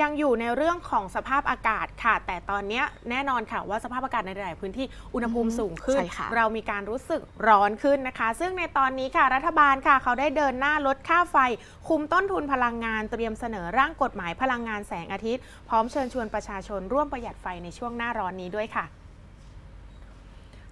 ยังอยู่ในเรื่องของสภาพอากาศค่ะ แต่ตอนเนี้ยแน่นอนค่ะว่าสภาพอากาศในหลายๆพื้นที่อุณหภูมิอืมสูงขึ้นใช่ค่ะเรามีการรู้สึกร้อนขึ้นนะคะ ซึ่งในตอนนี้ค่ะรัฐบาลค่ะ เขาได้เดินหน้าลดค่าไฟ คุมต้นทุนพลังงานเตรียมเสนอร่างกฎหมายพลังงานแสงอาทิตย์ พร้อมเชิญชวนประชาชนร่วมประหยัดไฟในช่วงหน้าร้อนนี้ด้วยค่ะ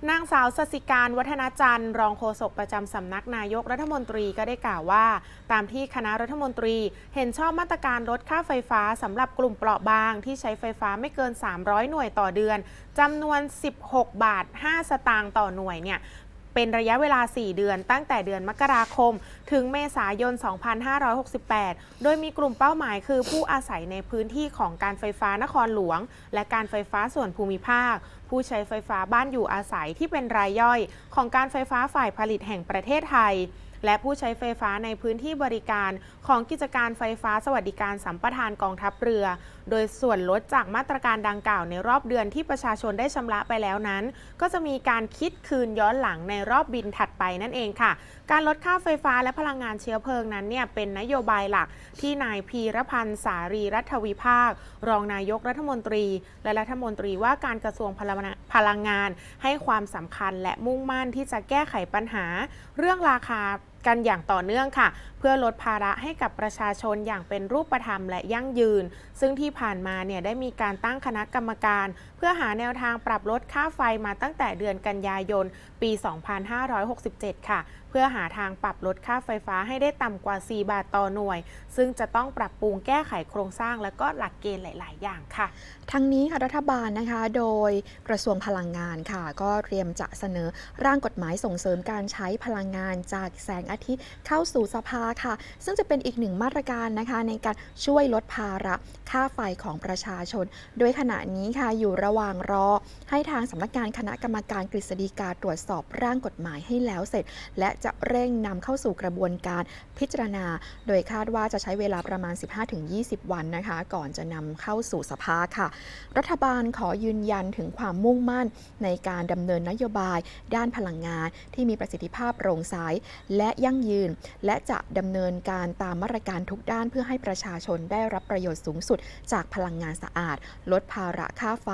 นางสาวสสิการวัฒนาจันทร์ รองโฆษกประจำสำนักนายกรัฐมนตรีก็ได้กล่าวว่า ตามที่คณะรัฐมนตรี เห็นชอบมาตรการลดค่าไฟฟ้าสำหรับกลุ่มเปราะบาง ที่ใช้ไฟฟ้าไม่เกิน 300 หน่วยต่อเดือนจำนวน 16 บาท 5 สตางค์ต่อหน่วยเนี่ย เป็นระยะเวลา 4 เดือน ตั้งแต่เดือนมกราคม ถึงเมษายน 2568 โดยมีกลุ่มเป้าหมายคือผู้อาศัยในพื้นที่ของการไฟฟ้านครหลวง และการไฟฟ้าส่วนภูมิภาค ผู้ใช้ไฟฟ้าบ้านอยู่อาศัยที่เป็นรายย่อย ของการไฟฟ้าฝ่ายผลิตแห่งประเทศไทย และผู้ใช้ไฟฟ้าในพื้นที่บริการของกิจการไฟฟ้าสวัสดิการสัมปทานกองทัพเรือ โดยส่วนลดจากมาตรการดังกล่าวในรอบเดือนที่ประชาชนได้ชำระไปแล้วนั้น ก็จะมีการคิดคืนย้อนหลังในรอบบินถัดไปนั่นเองค่ะ การลดค่าไฟฟ้าและพลังงานเชื้อเพลิงนั้นเนี่ยเป็นนโยบายหลักที่นายพีรพันธ์สารีรัฐวิภาค รองนายกรัฐมนตรี และรัฐมนตรีว่าการกระทรวงพลังงานพลังงานให้ความสำคัญและมุ่งมั่นที่จะแก้ไขปัญหา เรื่องราคา กันอย่างต่อเนื่องค่ะ เพื่อลดภาระให้กับประชาชนอย่างเป็นรูปธรรมและยั่งยืน ซึ่งที่ผ่านมาเนี่ยได้มีการตั้งคณะกรรมการ เพื่อหาแนวทางปรับลดค่าไฟมาตั้งแต่เดือนกันยายน ปี 2567 ค่ะ เพื่อหาทางปรับลดค่าไฟฟ้าให้ได้ต่ำกว่า 4 บาทต่อหน่วย ซึ่งจะต้องปรับปรุงแก้ไขโครงสร้างและก็หลักเกณฑ์หลาย ๆ อย่างค่ะ ทั้งนี้ค่ะรัฐบาลนะคะ โดยกระทรวงพลังงานค่ะ ก็เตรียมจะเสนอร่างกฎหมายส่งเสริมการใช้พลังงานจากแสงอาทิตย์เข้าสู่สภาค่ะ ซึ่งจะเป็นอีกหนึ่งมาตรการนะคะ ในการช่วยลดภาระค่าไฟของประชาชน โดยขณะนี้ค่ะอยู่ระหว่างรอ ให้ทางสำนักงานคณะกรรมการกฤษฎีกาตรวจสอบร่างกฎหมายให้แล้วเสร็จ และจะเร่งนำเข้าสู่กระบวนการพิจารณา โดยคาดว่าจะใช้เวลาประมาณ 15-20 วันนะคะ ก่อนจะนำเข้าสู่สภาค่ะ รัฐบาลขอยืนยันถึงความมุ่งมั่นในการดำเนินนโยบาย ด้านพลังงานที่มีประสิทธิภาพโปร่งใสและยั่งยืน และจะดำเนินการตามมาตรการทุกด้านเพื่อให้ประชาชนได้รับประโยชน์สูงสุด จากพลังงานสะอาด ลดภาระค่าไฟ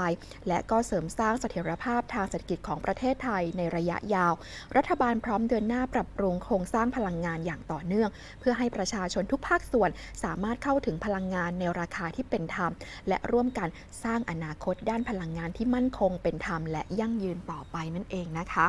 และก็เสริมสร้างเสถียรภาพทางเศรษฐกิจของประเทศไทยในระยะยาว รัฐบาลพร้อมเดินหน้าปรับปรุงโครงสร้างพลังงานอย่างต่อเนื่อง เพื่อให้ประชาชนทุกภาคส่วนสามารถเข้าถึงพลังงานในราคาที่เป็นธรรม และร่วมกันสร้างอนาคตด้านพลังงานที่มั่นคงเป็นธรรมและยั่งยืนต่อไปนั่นเองนะคะ